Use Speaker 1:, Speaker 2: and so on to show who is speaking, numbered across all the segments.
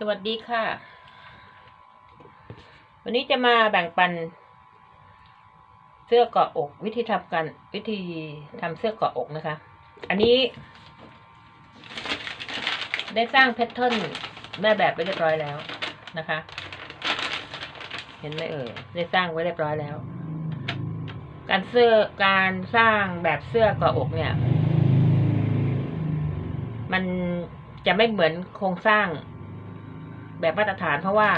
Speaker 1: สวัสดีค่ะ วันนี้จะมาแบ่งปัน เสื้อเกาะอก วิธีทำกัน วิธีทำเสื้อเกาะอกนะคะ อันนี้ ได้สร้างแพทเทิร์นแม่แบบไว้เรียบร้อยแล้วนะคะ เห็นไหมเอ่ยได้สร้างไว้เรียบร้อยแล้ว การเสื้อการสร้างแบบเสื้อเกาะอกเนี่ย มันจะไม่เหมือนโครงสร้าง แบบมาตรฐานเพราะว่า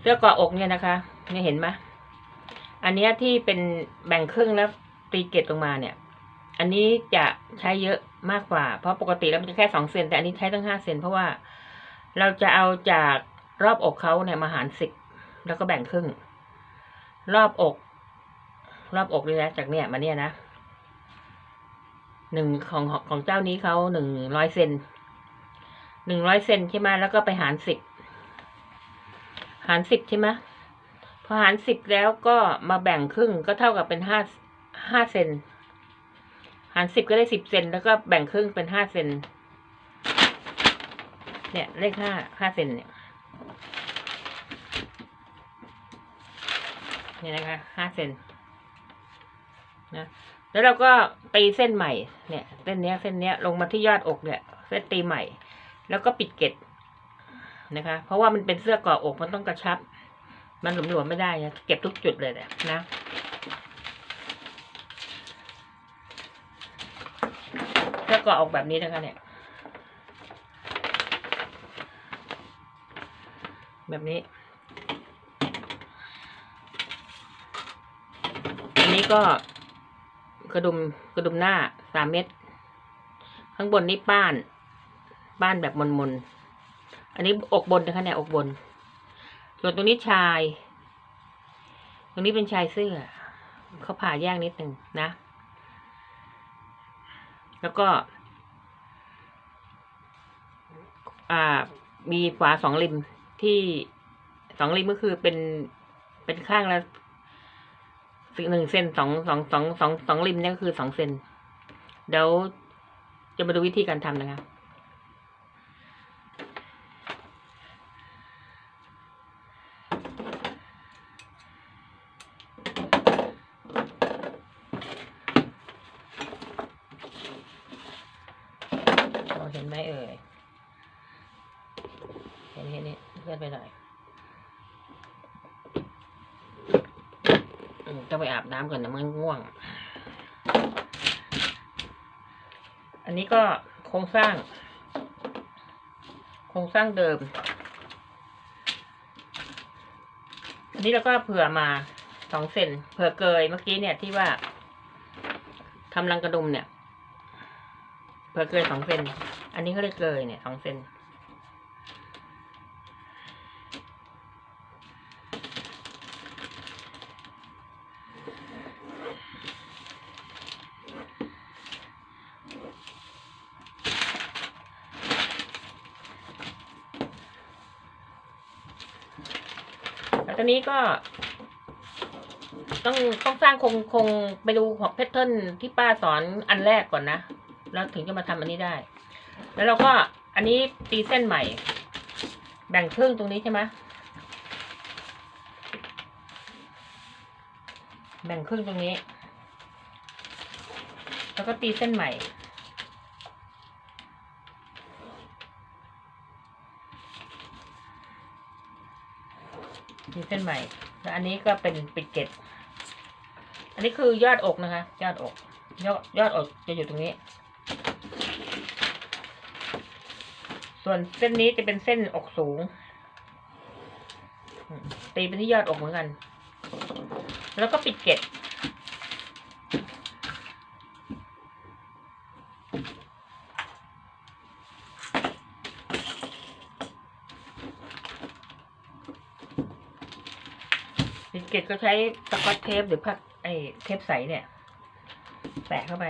Speaker 1: เสื้อเกาะอกเนี่ยนะคะเนี่ยเห็นไหมอันเนี้ยที่เป็นแบ่งครึ่งแล้วตีเกตลงมาเนี่ย อันนี้จะใช้เยอะมากกว่า เพราะปกติแล้วมันจะแค่สองเซนแต่อันนี้ใช้ตั้งห้าเซนเพราะว่าเราจะเอาจากรอบอกเขาเนี่ยมาหารสิบแล้วก็แบ่งครึ่ง รอบอก รอบอกเลยนะจากเนี่ยมาเนี่ยนะหนึ่งของของเจ้านี้เขาหนึ่งร้อยเซน หนึ่งร้อยเซนใช่ไหมแล้วก็ไปหารสิบหารสิบใช่ไหมพอหารสิบแล้วก็มาแบ่งครึ่งก็เท่ากับเป็นห้าห้าเซนหารสิบก็ได้สิบเซนแล้วก็แบ่งครึ่งเป็นห้าเซนเนี่ยเลขห้าห้าเซนเนี่ยเนี่ยนะคะห้าเซนนะแล้วเราก็ตีเส้นใหม่เนี่ย เส้นเนี้ยเส้นเนี้ยลงมาที่ยอดอกเนี่ย เส้นตีใหม่ แล้วก็ปิดเกล็ดนะคะ เพราะว่ามันเป็นเสื้อกาะอกมันต้องกระชับ มันหลวมๆไม่ได้นะเก็บทุกจุดเลยเนี่ยนะเสื้อเกาะอกแบบนี้นะคะ เนี่ย แบบนี้ อันนี้ก็กระดุมกระดุมหน้าสามเม็ดข้างบนนี่ป้าน ป้านแบบมนๆอันนี้อกบนนะคะเนี่ยอกบน ส่วนตรงนี้ชาย ตรงนี้เป็นชายเสื้อ เขาผ่าแยกนิดหนึ่งนะ แล้วก็ อ่า มีฝาสองริมที่สองริมก็คือเป็นเป็นข้างละสหนึ่งเซนสองสองสองสองสองริมเนี่ยก็คือสองเซนเดี๋ยวจะมาดูวิธีการทำนะคะ เราเห็นไหมเอ่ย เห็นเห็นนี่เลื่อนไปหน่อยอืมจะไปอาบน้ำก่อนนะมันง่วง อันนี้ก็โครง สร้าง โครงสร้างเดิม อันนี้เราก็เผื่อมาสองเซนเผื่อเกยเมื่อกี้เนี่ยที่ว่าทำรังกระดุมเนี่ย เผื่อเกยสองเซนอันนี้เขาเลยเกยเนี่ยสองเซน อนนี้ก็ ต้องต้องสร้างคงคงไปดูของแพทเทิร์นที่ป้าสอนอันแรกก่อนนะ แล้วถึงจะมาทำอันนี้ได้ แล้วเราก็อันนี้ตีเส้นใหม่ แบ่งครึ่งตรงนี้ใช่ไหมแบ่งครึ่งตรงนี้ แล้วก็ตีเส้นใหม่ มีเส้นใหม่ แล้วอันนี้ก็เป็นปิดเกล็ดอันนี้คือยอดอกนะคะ ยอดอก ยอดยอดอกจะอยู่ตรงนี้ ส่วนเส้นนี้จะเป็นเส้นอกสูง ตีเป็นที่ยอดอกเหมือนกัน แล้วก็ปิดเกต เกล็ดก็ใช้สกอตเทปหรือพักไอ้เทปใสเนี่ย แปะเข้าไป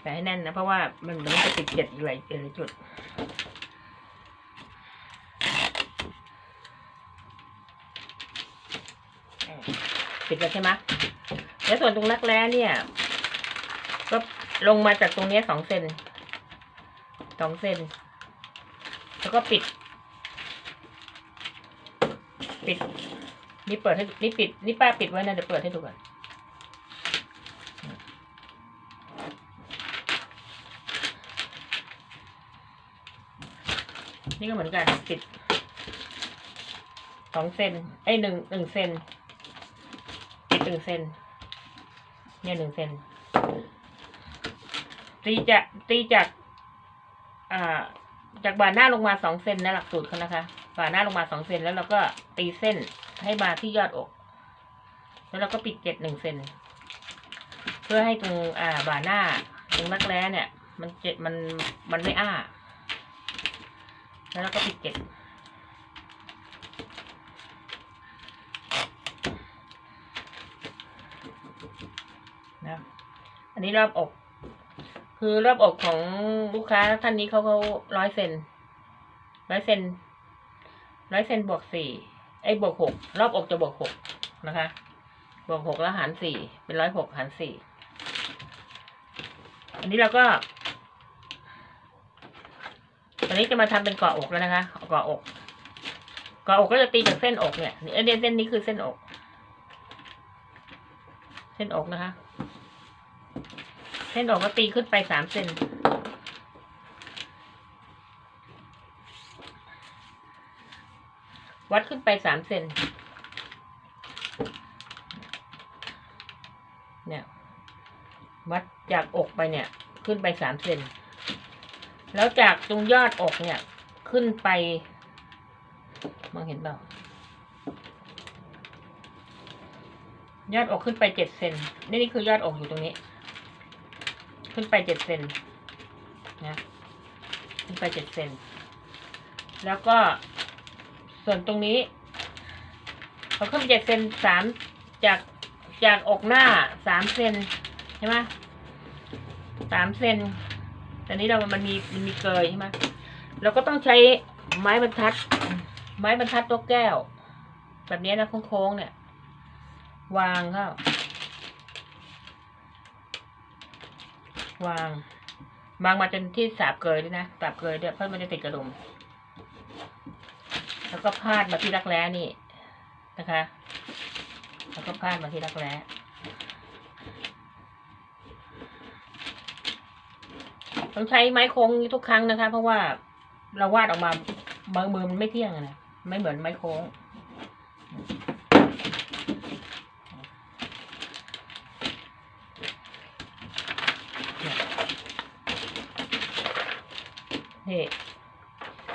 Speaker 1: แปะให้แน่นนะ เพราะว่ามันมันจะติดเกล็ดอยู่หลายหลายจุดปิดแล้วใช่ไหมแล้วส่วนตรงรักแร้เนี่ย ก็ลงมาจากตรงนี้สองเซนสองเซนแล้วก็ปิด ปิด นี่เปิดให้นี่ปิด นี่ป้าปิดไว้นะเดี๋ยวเปิดให้ดูก่อนนี่ก็เหมือนกันปิดสองเซนไอ้หนึ่งหนึ่งเซนปิดหนึ่งเซนเนี่ยหนึ่งเซนตีจะตีจาก อ่า จากบ่าหน้าลงมาสองเซนนะหลักสูตรเขานะคะ บ่าหน้าลงมาสองเซนแล้วเราก็ตีเส้นให้มาที่ยอดอก แล้วเราก็ปิดเกล็ดหนึ่งเซนเพื่อให้ตรงอ่าบ่าหน้าตรงรักแร้เนี่ย มันเจ็ดมันมันไม่อ้า แล้วเราก็ปิดเกล็ดนะอันนี้รอบอก คือรอบอกของลูกค้าท่านนี้เขาเขาร้อยเซนร้อยเซน ร้อยเซนบวกสี่ไอ้บวกหกรอบอกจะบวกหกนะคะ บวกหกแล้วหารสี่เป็นร้อยหกหารสี่อันนี้เราก็ตอนนี้จะมาทำเป็นเกาะอกแล้วนะคะเกาะอกเกาะอกก็จะตีจากเส้นอกเนี่ยเอ้ยเส้นนี้คือเส้นอก เส้นอกนะคะ เส้นอกก็ตีขึ้นไปสามเซน วัดขึ้นไปสามเซนเนี่ยวัดจากอกไปเนี่ย ขึ้นไปสามเซนแล้วจากตรงยอดอกเนี่ย ขึ้นไป มองเห็นเปล่ายอดอกขึ้นไปเจ็ดเซนนี่นี่คือยอดอกอยู่ตรงนี้ ขึ้นไปเจ็ดเซนนะขึ้นไปเจ็ดเซนแล้วก็ ส่วนตรงนี้พอขึ้นเจ็ดเซนสามจากจากอกหน้าสามเซนใช่ไหมสามเซนแต่นี้เรามันมีมันมีเกยใช่ไหมเราก็ต้องใช้ไม้บรรทัด ไม้บรรทัดตัวแก้ว แบบนี้นะโค้งๆเนี่ย วางเข้าวางวางมาจนที่สาบเกยด้วยนะสาบเกยด้วยเพราะมันจะติดกระดุม แล้วก็พาดมาที่รักแร้นี่นะคะ แล้วก็พาดมาที่รักแร้ต้องใช้ไม้โค้งทุกครั้งนะคะ เพราะว่าเราวาดออกมาบางมือมันไม่เที่ยงนะไม่เหมือนไม้โค้งนี่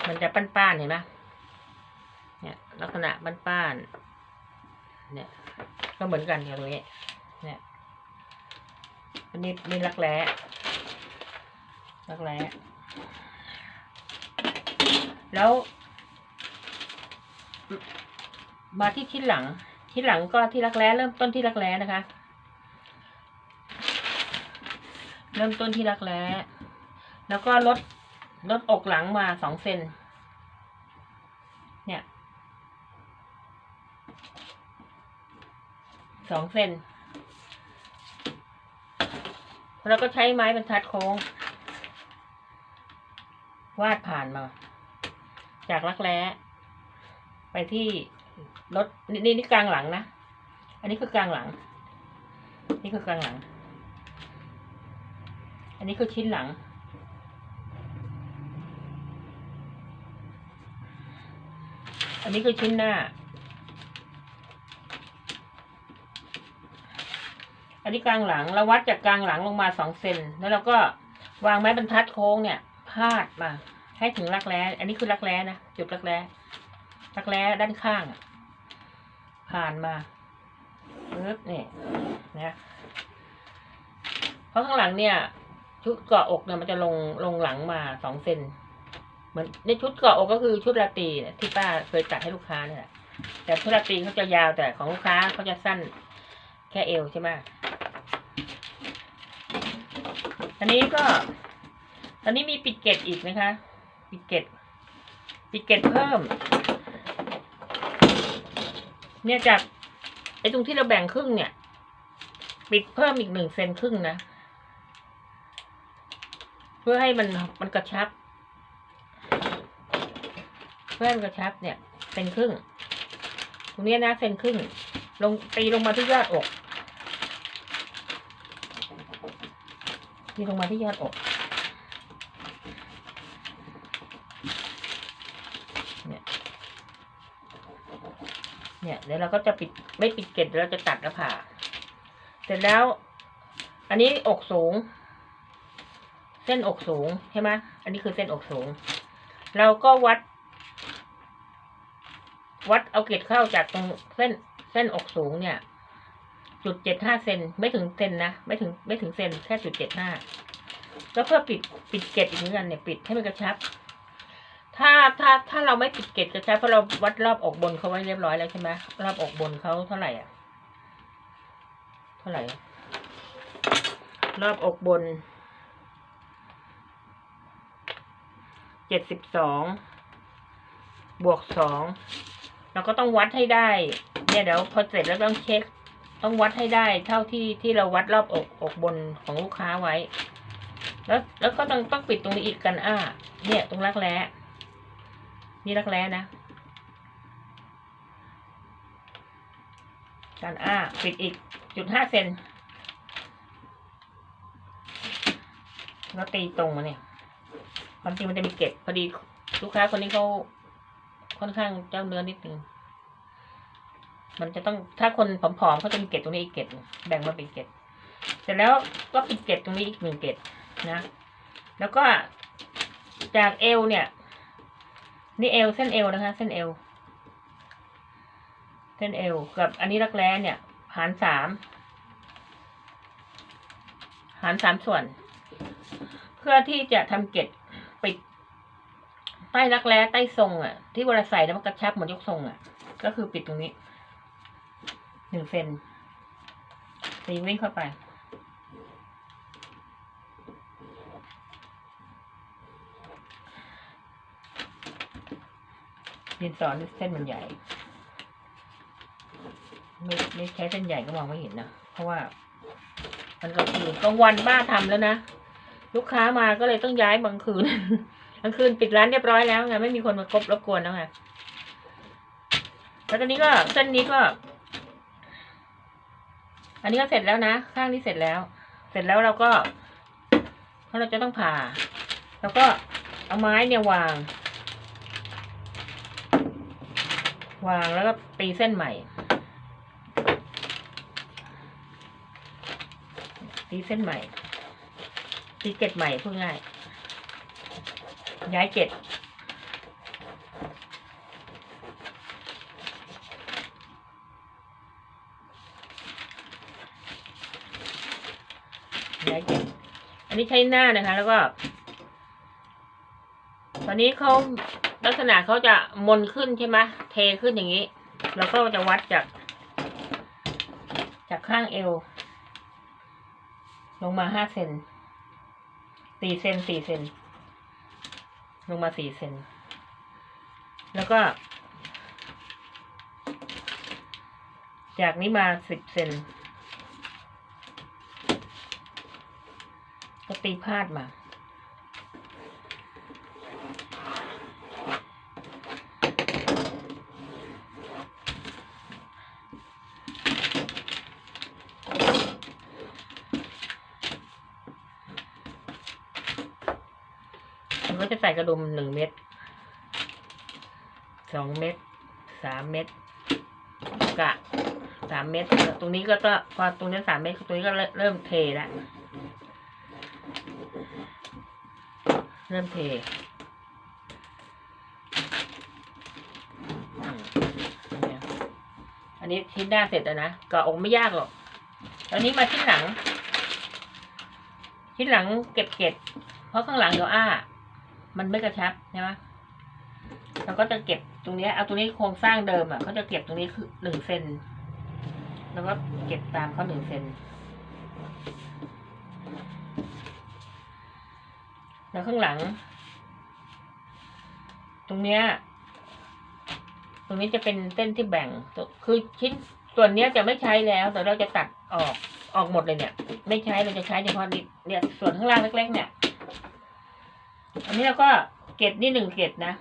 Speaker 1: มันจะป้านๆเห็นไหม กษณะป้านๆเนี่ย ก็เหมือนกันอย่างตรงนี้ เนี่ยอันนี้นี่รักแร้รักแร้แล้ว มาที่ที่หลัง ที่หลังก็ที่รักแร้เริ่มต้นที่รักแร้นะคะ เริ่มต้นที่รักแร้แล้วก็ลดลดอกหลังมาสองเซน เนี่ย สองเซนแล้วก็ใช้ไม้บรรทัดโค้ง วาดผ่านมา จากรักแร้ไปที่รถนี่นี่นี่กลางหลังนะ อันนี้คือกลางหลัง นี่คือกลางหลัง อันนี้คือชิ้นหลัง อันนี้คือชิ้นหน้า อันนี้กลางหลังเราวัดจากกลางหลังลงมาสองเซนแล้วเราก็วางไม้บรรทัดโค้งเนี่ย พาดมา ให้ถึงรักแร้ อันนี้คือรักแร้นะจุดรักแร้รักแร้ด้านข้างผ่านมาปึ๊บนี่นะเพราะข้างหลังเนี่ย ชุดเกาะอกเนี่ยมันจะลงลงหลังมาสองเซนเหมือนในชุดเกาะอกก็คือชุดราตรีที่ป้าเคยตัดให้ลูกค้าเนี่ยแหละแต่ชุดราตรีเขาจะยาวแต่ของลูกค้าเขาจะสั้น แค่เอวใช่ไหมอันนี้ก็ตอนนี้มีปิดเกล็ดอีกนะคะ ปิดเกล็ดปิดเกล็ดเพิ่ม เนี่ยจากไอ้ตรงที่เราแบ่งครึ่งเนี่ย ปิดเพิ่มอีกหนึ่งเซนครึ่งนะ เพื่อให้มันมันกระชับ เพื่อให้มันกระชับเนี่ยเซนครึ่ง ตรงนี้นะเซนครึ่ง ลงตีลงมาที่ยอดอกีลงมาที่ยอดอกเนี่ยเนี่ยเดี๋ยวเราก็จะปิดไม่ปิดเกล็ดเราจะตัดแล้วผ่าเสร็จแล้ว อันนี้อกสูง เส้นอกสูงใช่ไหมอันนี้คือเส้นอกสูง เราก็วัด วัดเอาเกล็ดเข้าจากตรงเส้นเส้นอกสูงเนี่ย จุดเจ็ดห้าเซนไม่ถึงเซนนะไม่ถึงไม่ถึงเซนแค่จุดเจ็ดห้าก็เพื่อปิดปิดเกล็ดอีกเหมือนกันเนี่ยปิดให้มันกระชับ ถ้าถ้าถ้าเราไม่ปิดเกล็ดกระชับเพราะเราวัดรอบอกบนเขาไว้เรียบร้อยแล้วใช่ไหมรอบอกบนเขาเท่าไหร่อะ เท่าไหร่รอบอกบนเจ็ดสิบสองบวกสองเราก็ต้องวัดให้ได้ เนี่ยเดี๋ยวพอเสร็จแล้วต้องเช็ค ต้องวัดให้ได้เท่าที่ที่เราวัดรอบอกอกบนของลูกค้าไว้ แล้วแล้วก็ต้องต้องปิดตรงนี้อีกกันอ้าเนี่ย ตรงรักแร้นี่รักแร้นะกันอ้าปิดอีกจุดห้าเซนแล้วตีตรงมาเนี่ยความจริงมันจะมีเกล็ดพอดีลูกค้าคนนี้เขาค่อนข้างเจ้าเนื้อนิดนึง มันจะต้องถ้าคนผอมๆเขาจะมีเกล็ดตรงนี้อีกเกล็ดแบ่งมาเป็นเกล็ดเสร็จแล้วก็ปิดเกล็ดตรงนี้อีกหนึ่งเกล็ดนะ แล้วก็จากเอวเนี่ย นี่เอวเส้นเอวนะคะ เส้นเอวเส้นเอวกับอันนี้รักแร้เนี่ย หารสามหารสามส่วน เพื่อที่จะทำเกล็ดปิดใต้รักแร้ใต้ทรงอะ ที่เวลาใส่แล้วมันกระชับเหมือนยกทรงอะ ก็คือปิดตรงนี้ หนึ่งเซนตีวิ่งเข้าไป ดินสอนเส้นมันใหญ่ ไม่ไม่ใช้เส้นใหญ่ก็มองไม่เห็นนะ เพราะว่า มันก็คือกลางวันบ้าทำแล้วนะ ลูกค้ามาก็เลยต้องย้ายบางคืนกลางคืนปิดร้านเรียบร้อยแล้วไงไม่มีคนมากบรบกวนแล้วไงแล้วตอนนี้ก็เส้นนี้ก็ อันนี้ก็เสร็จแล้วนะ ข้างนี้เสร็จแล้ว เสร็จแล้วเราก็เพราะเราจะต้องผ่า แล้วก็เอาไม้เนี่ยวาง วางแล้วก็ตีเส้นใหม่ ตีเส้นใหม่ ตีเกล็ดใหม่พูดง่าย ย้ายเกล็ดย้ายเกล็ดอั นี้ใช้หน้านะคะ แล้วก็ ตอนนี้เขาลักษณะเขาจะมนขึ้นใช่ไหมเทขึ้นอย่างนี้เราก็จะวัดจาก จากข้างเอว ลงมาห้าเซนสี่เซนสี่เซนลงมาสี่เซนแล้วก็ จากนี้มาสิบเซน ตีพาดมา ก็จะใส่กระดุมหนึ่งเม็ดสองเม็ดสามเม็ดกะสามเม็ดตรงนี้ก็ต้องพอตรงนี้สามเม็ดตรงนี้ก็เริ่มเทแล้ว เริ่มเทอันนี้ชิ้นหน้าเสร็จแล้วนะกะอกไม่ยากหรอกตอนนี้มาชิ้นหลัง ชิ้นหลังเก็บเก็บเพราะข้างหลังเดี๋ยวอ้า มันไม่กระชับใช่ไหมเราก็จะเก็บตรงนี้เอาตรงนี้โครงสร้างเดิมอะเขาจะเก็บตรงนี้คือหนึ่งเซนแล้วก็เก็บตามเขาหนึ่งเซน แล้วข้างหลัง ตรงเนี้ย ตรงนี้จะเป็นเส้นที่แบ่ง คือชิ้นส่วนเนี้ยจะไม่ใช้แล้ว แต่เราจะตัดออก ออกหมดเลยเนี่ย ไม่ใช้ เราจะใช้เฉพาะนิดเนี่ย ส่วนข้างล่างเล็กๆเนี่ย อันนี้เราก็เก็บนี่หนึ่งเก็บนะ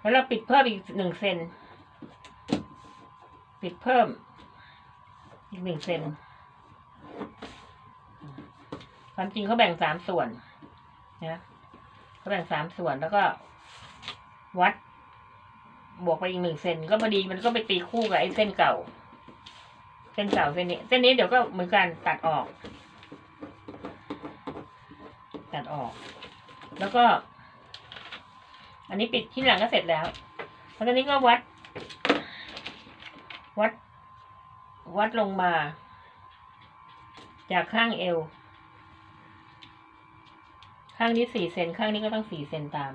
Speaker 1: แล้วเราปิดเพิ่มอีกหนึ่งเซน ปิดเพิ่ม อีกหนึ่งเซนความจริงเขาแบ่งสามส่วน นะเขาแบ่งสามส่วนแล้วก็ วัด บวกไปอีกหนึ่งเซนก็พอดีมันก็ไปตีคู่กับไอ้เส้นเก่า เส้นเก่าเส้นนี้ เส้นนี้เดี๋ยวก็เหมือนกันตัดออก ตัดออก แล้วก็ อันนี้ปิดที่หลังก็เสร็จแล้วแล้วตอนนี้ก็วัด วัด วัดลงมา จากข้างเอว ข้างนี้สี่เซนข้างนี้ก็ต้องสี่เซนตาม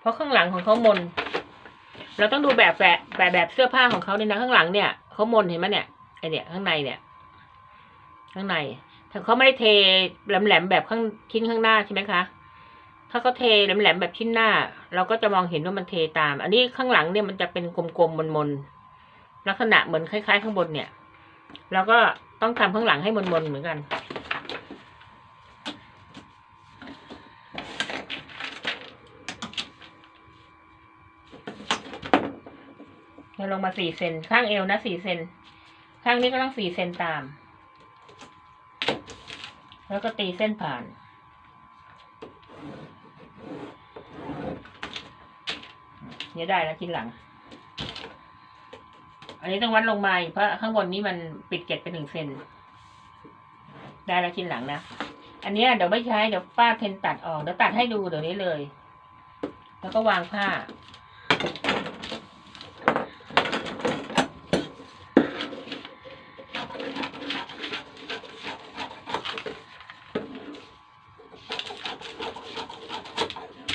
Speaker 1: เพราะข้างหลังของเขามน เราต้องดูแบบแบบแบบแบบเสื้อผ้าของเขาเนี่ยนะข้างหลังเนี่ยเขามนเห็นไหมเนี่ยไอเนี่ยข้างในเนี่ย ข้างในถ้าเขาไม่ได้เทแหลมๆแบบข้างชิ้นข้างหน้าใช่ไหมคะถ้าเขาเทแหลมๆแบบชิ้นหน้า เราก็จะมองเห็นว่ามันเทตาม อันนี้ข้างหลังเนี่ยมันจะเป็นกลมๆมนๆ ลักษณะเหมือนคล้าย ๆ ข้างบนเนี่ยเราก็ต้องทำข้างหลังให้มนๆเหมือนกัน เราลงมาสี่เซนข้างเอวนะสี่เซนข้างนี้ก็ต้องสี่เซนตาม แล้วก็ตีเส้นผ่านเนี่ยได้แล้วชิ้นหลัง อันนี้ต้องวัดลงมาเพราะข้างบนนี้มันปิดเกล็ดไปหนึ่งเซนได้แล้วชิ้นหลังนะ อันนี้เดี๋ยวไม่ใช้เดี๋ยวป้าเทนตัดออกเดี๋ยวตัดให้ดูเดี๋ยวนี้เลย แล้วก็วางผ้า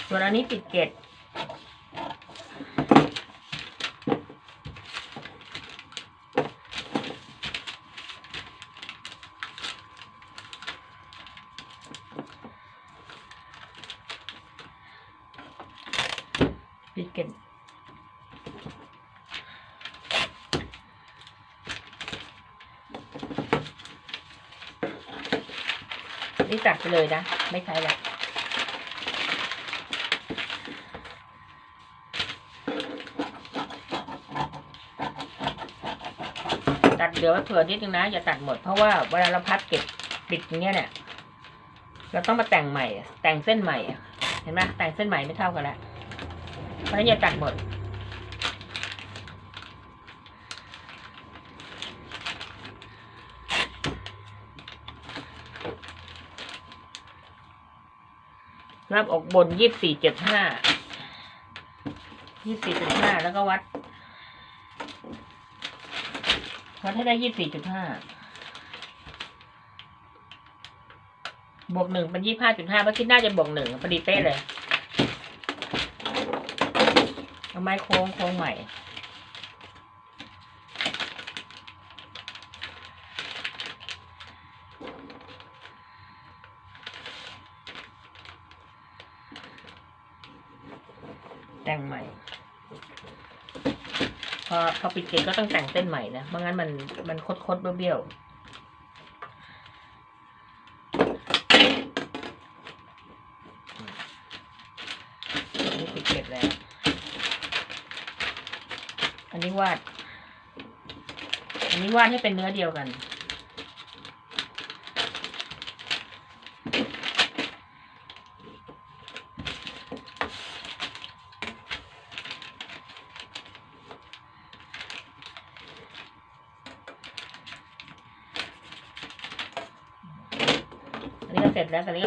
Speaker 1: ส่วนอันนี้ปิดเกล็ด ตัดไปเลยนะ ไม่ใช้แล้วตัดเหลือไว้เผื่อนิดนึงนะ อย่าตัดหมดเพราะว่าเวลาเราพับเก็บปิดอย่างเงี้ยเนี่ยเราต้องมาแต่งใหม่ แต่งเส้นใหม่เห็นไหมแต่งเส้นใหม่ไม่เท่ากันแล้วเพราะฉะนั้นอย่าตัดหมด รับอกบนยี่สี่เจ็ดห้ายี่สี่จุดห้าแล้วก็วัด วัดให้ได้ยี่สี่จุดห้าบวกหนึ่งเป็นยี่ห้าจุดห้าเมื่อกี้น่าจะบวกหนึ่งพอดีเป๊ะเลย เอาไม้โค้งโค้งใหม่ แต่งใหม่ พอปิดเกตก็ต้องแต่งเส้นใหม่นะไม่งั้นมันมันคดคดเบี้ยวอันนี้ปิดเกตแล้ว อันนี้วาด อันนี้วาดให้เป็นเนื้อเดียวกัน อันนี้